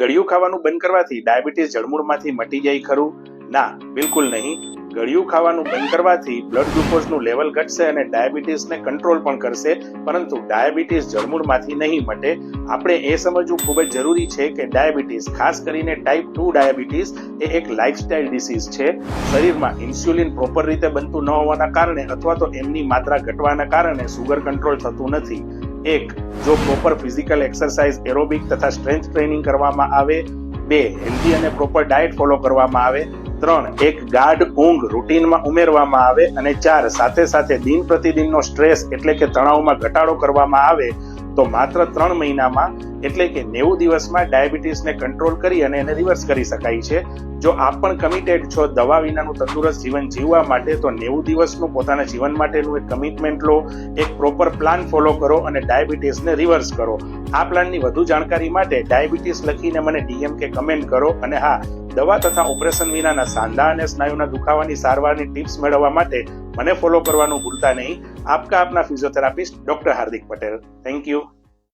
ગળ્યું ખાવાનું બંધ કરવાથી ડાયાબિટીસ જળમૂળમાંથી મટી જાય ખરું? ના, બિલકુલ નહીં. ગળ્યું ખાવાનું બંધ કરવાથી બ્લડ ગ્લુકોઝનું લેવલ ઘટશે અને ડાયાબિટીસને કંટ્રોલ પણ કરશે, પરંતુ ડાયાબિટીસ જળમૂળમાંથી નહીં મટે. આપણે એ સમજવું ખૂબ જ જરૂરી છે કે ડાયાબિટીસ, ખાસ કરીને ટાઈપ ટુ ડાયાબિટીસ, એ એક લાઇફસ્ટાઇલ ડિસીઝ છે. શરીરમાં ઇન્સ્યુલિન પ્રોપર રીતે બનતું ન હોવાના કારણે અથવા તો એમની માત્રા ઘટવાના કારણે સુગર કંટ્રોલ થતું નથી. એક, જો પ્રોપર ફિઝિકલ એક્સરસાઇઝ એરોબિક તથા સ્ટ્રેન્થ ટ્રેનિંગ કરવામાં આવે. બે હેલ્ધી અને પ્રોપર ડાયટ ફોલો કરવામાં આવે. ત્રણ, એક, ગાઢ ઊંઘ રૂટીનમાં ઉમેરવામાં આવે. અને ચાર, સાથે સાથે દિન પ્રતિદિનનો સ્ટ્રેસ એટલે કે તણાવમાં ઘટાડો કરવામાં આવે, તો માત્ર ત્રણ મહિનામાં એટલે કે નેવું દિવસમાં ડાયાબિટીસને કંટ્રોલ કરી અને એને રિવર્સ કરી શકાય છે. જો આપ પણ કમિટેડ છો દવા વિનાનું તંદુરસ્ત જીવન જીવવા માટે, તો નેવું દિવસનું પોતાના જીવન માટેનું એક કમિટમેન્ટ લો, એક પ્રોપર પ્લાન ફોલો કરો અને ડાયાબિટીસને રિવર્સ કરો. આ પ્લાનની વધુ જાણકારી માટે ડાયાબિટીસ લખીને મને ડીએમ કે કમેન્ટ કરો અને હા, દવા તથા ઓપરેશન વિનાના સાંધા અને સ્નાયુના દુખાવાની સારવારની ટિપ્સ મેળવવા માટે મને ફોલો કરવાનું ભૂલતા નહીં. આપકા આપના physiotherapist doctor Hardik Patel thank you